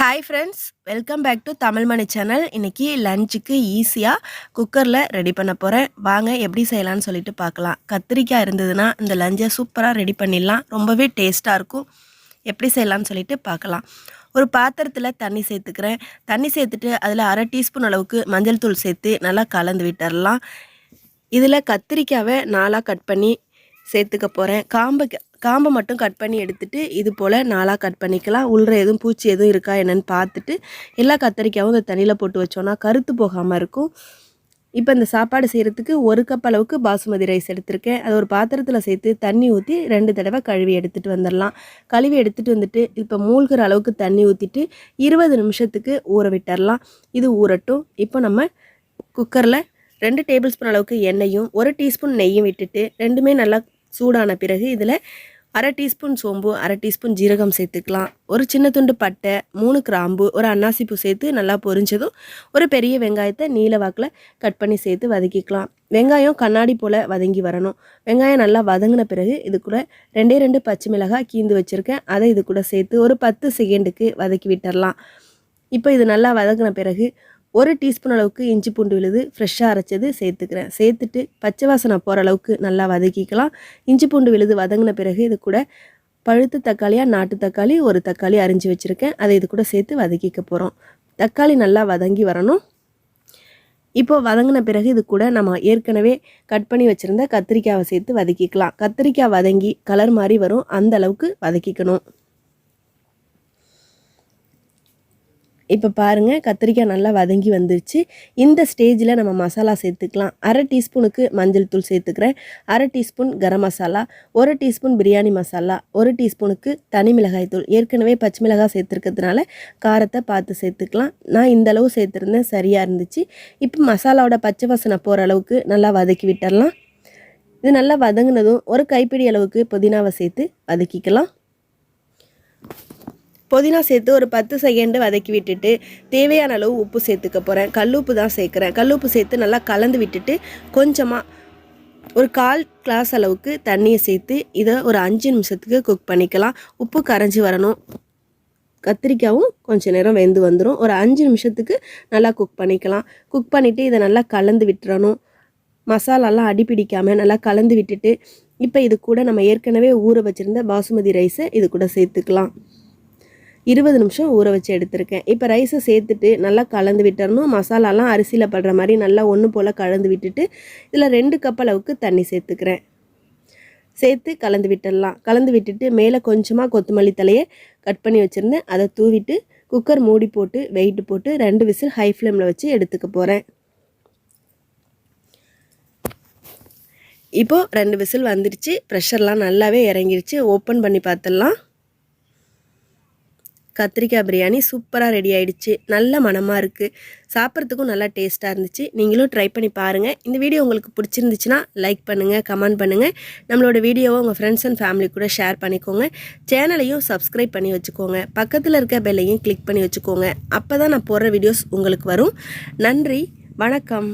Hi friends welcome back to Tamil Mani channel இன்றைக்கி லஞ்சுக்கு ஈஸியாக குக்கரில் ரெடி பண்ண போகிறேன் வாங்க எப்படி செய்யலாம்னு சொல்லிட்டு பார்க்கலாம். கத்திரிக்காய் இருந்ததுன்னா இந்த லஞ்சை சூப்பராக ரெடி பண்ணிடலாம். ரொம்பவே டேஸ்ட்டாக இருக்கும். எப்படி செய்யலாம்னு சொல்லிட்டு பார்க்கலாம். ஒரு பாத்திரத்தில் தண்ணி சேர்த்துக்கிறேன். தண்ணி சேர்த்துட்டு அதில் அரை டீஸ்பூன் அளவுக்கு மஞ்சள் தூள் சேர்த்து நல்லா கலந்து விட்டுறலாம். இதில் கத்திரிக்காவை நாளாக கட் பண்ணி சேர்த்துக்க போகிறேன் காம்பு காம்பை மட்டும் கட் பண்ணி எடுத்துகிட்டு இது போல் நாளாக கட் பண்ணிக்கலாம். உள்ள எதுவும் பூச்சி எதுவும் இருக்கா என்னென்னு பார்த்துட்டு எல்லா கத்தரிக்காயும் இந்த தண்ணியில் போட்டு வச்சோன்னா கருத்து போகாமல் இருக்கும். இப்போ இந்த சாப்பாடு செய்கிறதுக்கு ஒரு கப் அளவுக்கு பாசுமதி ரைஸ் எடுத்திருக்கேன். அது ஒரு பாத்திரத்தில் சேர்த்து தண்ணி ஊற்றி ரெண்டு தடவை கழுவி எடுத்துகிட்டு வந்துடலாம். கழுவி எடுத்துகிட்டு வந்துட்டு இப்போ மூழ்கிற அளவுக்கு தண்ணி ஊற்றிட்டு இருபது நிமிஷத்துக்கு ஊற விட்டுடலாம். இது ஊறட்டும். இப்போ நம்ம குக்கரில் ரெண்டு டேபிள் ஸ்பூன் அளவுக்கு எண்ணெயும் ஒரு டீஸ்பூன் நெய்யும் விட்டுட்டு ரெண்டுமே நல்லா சூடான பிறகு இதில் அரை டீஸ்பூன் சோம்பு அரை டீஸ்பூன் ஜீரகம் சேர்த்துக்கலாம். ஒரு சின்ன துண்டு பட்டை மூணு கிராம்பு ஒரு அன்னாசிப்பூ சேர்த்து நல்லா பொரிஞ்சதும் ஒரு பெரிய வெங்காயத்தை நீல வாக்கில் கட் பண்ணி சேர்த்து வதக்கிக்கலாம். வெங்காயம் கண்ணாடி போல் வதங்கி வரணும். வெங்காயம் நல்லா வதங்கின பிறகு இது கூட ரெண்டே ரெண்டு பச்சை மிளகாய் கீந்து வச்சுருக்கேன். அதை இது கூட சேர்த்து ஒரு பத்து செகண்டுக்கு வதக்கி விட்டுடலாம் இப்போ இது நல்லா வதங்கின பிறகு ஒரு டீஸ்பூன் அளவுக்கு இஞ்சி பூண்டு விழுது ஃப்ரெஷ்ஷாக அரைச்சது சேர்த்துக்கிறேன். சேர்த்துட்டு பச்சை வாசனை போகிற அளவுக்கு நல்லா வதக்கிக்கலாம். இஞ்சி பூண்டு விழுது வதங்கின பிறகு இது கூட பழுத்து தக்காளியாக நாட்டு தக்காளி ஒரு தக்காளி அரிஞ்சு வச்சுருக்கேன். அதை இது கூட சேர்த்து வதக்கிக்க போகிறோம் தக்காளி நல்லா வதங்கி வரணும். இப்போது வதங்கின பிறகு இது கூட நம்ம ஏற்கனவே கட் பண்ணி வச்சுருந்த கத்திரிக்காவை சேர்த்து வதக்கிக்கலாம். கத்திரிக்காய் வதங்கி கலர் மாதிரி வரும். அந்த அளவுக்கு வதக்கிக்கணும். இப்போ பாருங்கள் கத்திரிக்காய் நல்லா வதங்கி வந்துருச்சு. இந்த ஸ்டேஜில் நம்ம மசாலா சேர்த்துக்கலாம். அரை டீஸ்பூனுக்கு மஞ்சள் தூள் சேர்த்துக்கிறேன். அரை டீஸ்பூன் கரம் மசாலா ஒரு டீஸ்பூன் பிரியாணி மசாலா ஒரு டீஸ்பூனுக்கு தனி மிளகாய் தூள். ஏற்கனவே பச்சை மிளகாய் சேர்த்துருக்கிறதுனால காரத்தை பார்த்து சேர்த்துக்கலாம். நான் இந்த அளவு சேர்த்துருந்தேன் சரியாக இருந்துச்சு. இப்போ மசாலாவோட பச்சை வாசனை போகிற அளவுக்கு நல்லா வதக்கி விட்டுடலாம் இது நல்லா வதங்கினதும் ஒரு கைப்பிடி அளவுக்கு புதினாவை சேர்த்து வதக்கிக்கலாம். புதினா சேர்த்து ஒரு பத்து செகண்டு வதக்கி விட்டுட்டு தேவையான அளவு உப்பு சேர்த்துக்க போகிறேன் கல்லுப்பு தான் சேர்க்குறேன். கல்லுப்பு சேர்த்து நல்லா கலந்து விட்டுட்டு கொஞ்சமாக ஒரு கால் கிளாஸ் அளவுக்கு தண்ணியை சேர்த்து இதை ஒரு அஞ்சு நிமிஷத்துக்கு குக் பண்ணிக்கலாம். உப்பு கரைஞ்சி வரணும். கத்திரிக்காயும் கொஞ்சம் நேரம் வெந்து வந்துடும் ஒரு அஞ்சு நிமிஷத்துக்கு நல்லா குக் பண்ணிக்கலாம். குக் பண்ணிவிட்டு இதை நல்லா கலந்து விட்டுறணும். மசாலாலாம் அடிப்பிடிக்காமல் நல்லா கலந்து விட்டுட்டு இப்போ இது கூட நம்ம ஏற்கனவே ஊற வச்சுருந்த பாசுமதி ரைஸை இது கூட சேர்த்துக்கலாம். இருபது நிமிஷம் ஊற வச்சு எடுத்திருக்கேன். இப்போ ரைஸை சேர்த்துட்டு நல்லா கலந்து விட்டுறணும். மசாலாலாம் அரிசியில் படுற மாதிரி நல்லா ஒன்று போல் கலந்து விட்டுட்டு இதில் ரெண்டு கப் அளவுக்கு தண்ணி சேர்த்துக்கிறேன். சேர்த்து கலந்து விட்டுடலாம். கலந்து விட்டுட்டு மேலே கொஞ்சமாக கொத்தமல்லி தலையை கட் பண்ணி வச்சுருந்தேன். அதை தூவிட்டு குக்கர் மூடி போட்டு வெயிட்டு போட்டு ரெண்டு விசில் ஹை ஃப்ளேமில் வச்சு எடுத்துக்க போகிறேன் இப்போது ரெண்டு விசில் வந்துடுச்சு ப்ரெஷர்லாம் நல்லாவே இறங்கிருச்சு. ஓப்பன் பண்ணி பார்த்துடலாம். கத்திரிக்காய் பிரியாணி சூப்பராக ரெடி ஆகிடுச்சு நல்ல மனமாக இருக்குது சாப்பிட்றதுக்கும் நல்லா டேஸ்ட்டாக இருந்துச்சு. நீங்களும் ட்ரை பண்ணி பாருங்கள் இந்த வீடியோ உங்களுக்கு பிடிச்சிருந்துச்சுன்னா லைக் பண்ணுங்கள் கமெண்ட் பண்ணுங்கள் நம்மளோட வீடியோவை உங்கள் ஃப்ரெண்ட்ஸ் அண்ட் ஃபேமிலி கூட ஷேர் பண்ணிக்கோங்க. சேனலையும் சப்ஸ்கிரைப் பண்ணி வச்சுக்கோங்க. பக்கத்தில் இருக்க பெல்லையும் கிளிக் பண்ணி வச்சுக்கோங்க. அப்போ தான் நான் போடுற வீடியோஸ் உங்களுக்கு வரும். நன்றி. வணக்கம்.